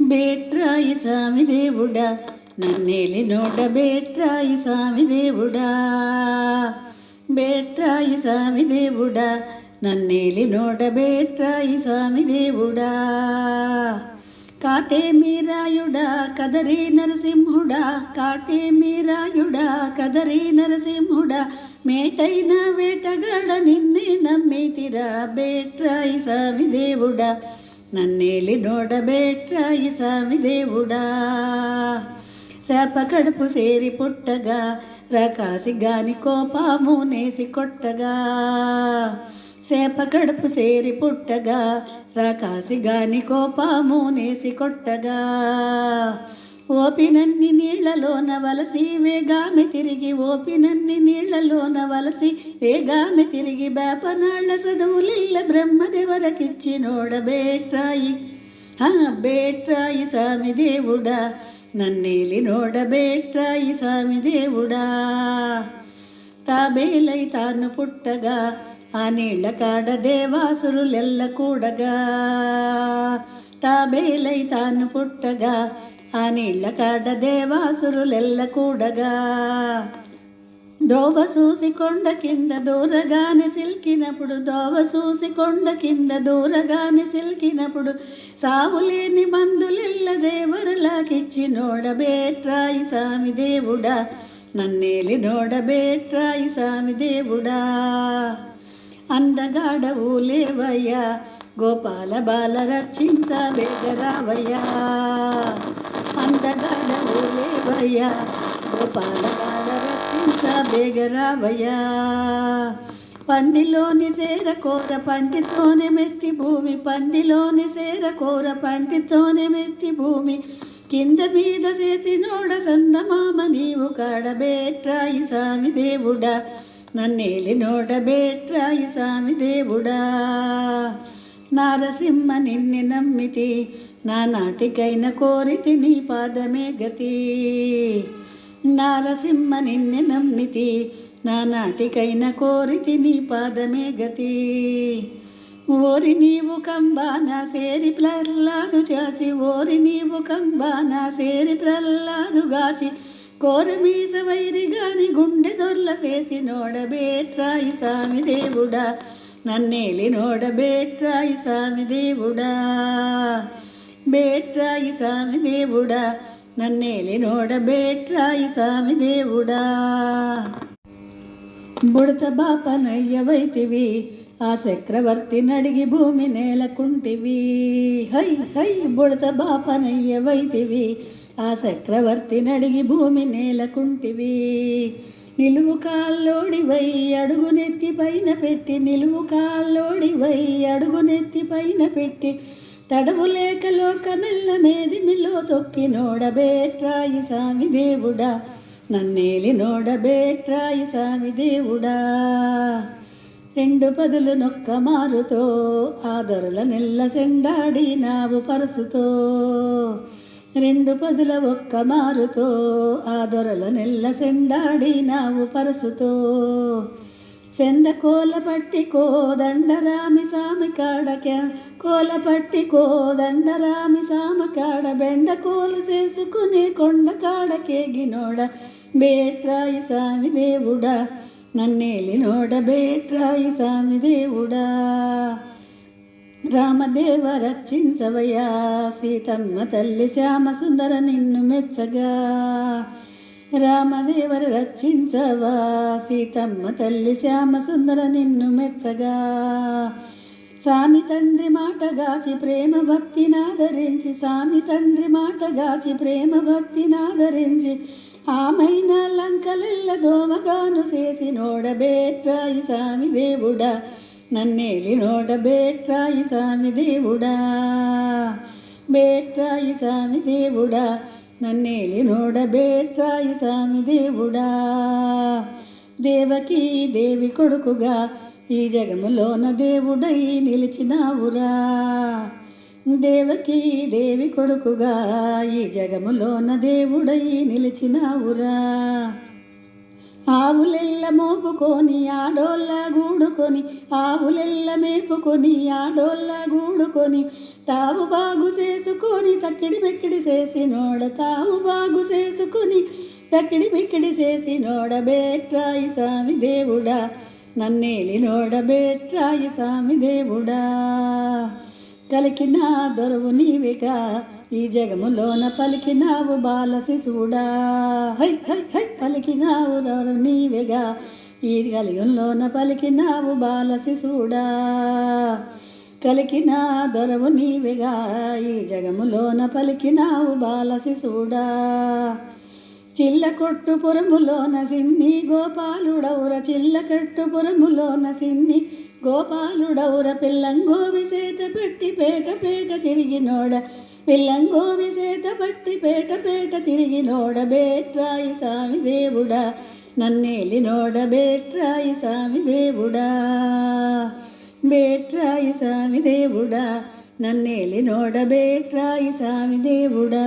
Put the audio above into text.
బేట్రాయి స్వామి దేవుడా నన్నేలి నోట బేట్రాయి స్వామి దేవుడా. బేట్రాయి స్వామి దేవుడా నన్నేలి నోట బేట్రాయి స్వామి దేవుడా. కాటే మీరాయుడా కదరే నరసింహుడా కాటే మీరాయుడా కదరే నరసింహుడా మేటైన వేటగాడ నిన్నే నమ్మేతిరా బేట్రాయి స్వామి దేవుడా. నన్నేలి నోడ బేట్రాయి స్వామి దేవుడా. శాప కడుపు సేరి పుట్టగా రకాసి గాని కోపాము నేసి కొట్టగా. సేప కడుపు సేరి పుట్టగా రకాసి గాని కోపాము నేసి కొట్టగా. ఓపినన్ని నీళ్ళలోన వలసి వేగామె తిరిగి ఓపినన్ని నీళ్ళలోన వలసి వేగామె తిరిగి బేపనాళ్ళ చదువులిల్ల బ్రహ్మ నోడ బేట్రాయి బేట్రాయి స్వామి దేవుడా నన్నేలి నోడ బేట్రాయి స్వామి దేవుడా తాబేలై తాను పుట్టగా ఆ నీళ్ళ కాడ దేవాసురులెల్ల కూడగా. తాబేలై తాను పుట్టగా ఆ నీళ్ళ కాడ దేవాసురులెల్ల కూడగా. దోవ చూసి కొండ కింద దూరగానే సిల్కినప్పుడు దోవ చూసి కొండ కింద దూరగానే సిల్కినప్పుడు సావులేని మందులెల్ల దేవరలాకిచ్చి నోడబేట్రాయి సామి దేవుడా నన్నేలి నోడబేట్రాయి సామి దేవుడా. అందగాడవు లేవయ్యా గోపాల బాల రక్షించ అందగాడవు లేవయ్యా గోపాల బాల రక్షించ బేగరావయ్యా. పందిలోని సేర కోర పంటితోనే మెత్తి భూమి పందిలోని సేర కోర పంటితోనే మెత్తి భూమి. కింద మీద చేసి నోడ సందమామ నీవు కాడబేట్రాయి సామి దేవుడా. నన్నేలి నోడబేట్రాయి బేట్రాయి సామి దేవుడా. నారసింహ నిన్ని నమ్మితి నా నాటికైన కోరితి నీ పాదమే గతి. నారసింహ నిన్ను నమ్మితి నా నాటికైన కోరితి నీ పాదమే గతి. ఓరి నీవు కంబాన సేరి ప్రహ్లాదు చేసి ఓరి నీవు కంబాన సేరి ప్రహ్లాదు గాచి. కోరమీస వైరి గాని గుండె దొర్ల చేసి నోడబేట్రాయి స్వామి దేవుడా. నన్నేలి నోడబేట్రాయి స్వామి దేవుడా. బేట్రాయి స్వామి దేవుడా. నన్నేలి నోడబేట్రాయి సామి దేవుడా? బుడత బాపనయ్యవైతివి ఆ చక్రవర్తి నడిగి భూమి నేలకుంటివి. హై హై బుడత బాపనయ్యవైతివి ఆ చక్రవర్తి నడిగి భూమి నేలకుంటివి. నిలువు కాల్లోడివై అడుగునెత్తి పైన పెట్టి నిలువు కాల్లోడివై అడుగునెత్తి పైన పెట్టి తడవు లేక లోకమెల్ల మేది మిలో తొక్కి నోడబేట్రాయి సామి దేవుడా నన్నేలి నోడబేట్రాయి సామి దేవుడా రెండు పదులు నొక్క మారుతో ఆ దొరల నెల్ల సెండాడి నావు పరసుతో. రెండు పదుల ఒక్క మారుతో ఆ దొరల నెల్ల సెండాడి నావు పరసుతో. సెంద కోల పట్టి కోదండరామి సామి కాడక కోల కోదండరామి సామ కాడ బెండ కోలు చేసుకునే కొండ కాడకేగినోడ బేట్రాయి సామి దేవుడా నన్నేలి నోడ బేట్రాయి సామి దేవుడా. రామదేవ రక్షించవయ్యా సీతమ్మ తల్లి శ్యామ సుందర నిన్ను మెచ్చగా. రామదేవరు రక్షించవా? సీతమ్మ తల్లి శ్యామ సుందర నిన్ను మెచ్చగా. సామి తండ్రి మాటగాచి ప్రేమ భక్తి నాదరించి సామి తండ్రి మాటగాచి ప్రేమ భక్తి నాదరించి ఆమెన లంకలెల్ల దోమగాను చేసి నోడబేట్రాయి సామి దేవుడా. నన్నేలి నోడబేట్రాయి సామి దేవుడా. బేట్రాయి సామి దేవుడా. నన్నేలి నోడబేట్రాయి సామి దేవుడా దేవకి దేవి కొడుకుగా ఈ జగములోన దేవుడై నిలిచినావురా దేవకి దేవి కొడుకుగా ఈ జగములోన దేవుడై నిలిచినావురా ఆవులెల్ల మోపుకొని ఆడోళ్ళ గూడుకొని ఆవులెల్ల మేపుకొని ఆడోళ్ళ గూడుకొని తావు బాగు చేసుకొని తక్కిడి మెక్కిడి చేసి నోడ తావు బాగు చేసుకొని తక్కిడి మిక్కిడి చేసి బేట్రాయి దేవుడా నన్నేలి నోడ బేట్రాయి సామి దేవుడా. కలికిన దొరవు నీవిగా ఈ జగములోన పలికినావు బాల శిశువుడా. హై హై హై పలికినావు దొరవు నీవేగా. ఈ కలియుల్లోన పలికినావు బాల శిశువుడా. కలికిన దొరవు నీవిగా. ఈ జగములోన పలికినావు బాల శిశువుడా. చిల్ల కొట్టు పురములోన సిన్ని గోపాలుడౌర చిల్ల కట్టు పురములోన సిన్ని గోపాలుడౌర పిల్లంగోవి సేత పెట్టి పేట పేట తిరిగినోడ. పిల్లంగో విసేత పట్టి పేట పేట తిరిగి నోడబేట్రాయి సామి దేవుడా. నన్నేలి నోడబేట్రాయి సామి దేవుడా. బేట్రాయి సామి దేవుడా. నన్నేలి నోడబేట్రాయి సామి దేవుడా.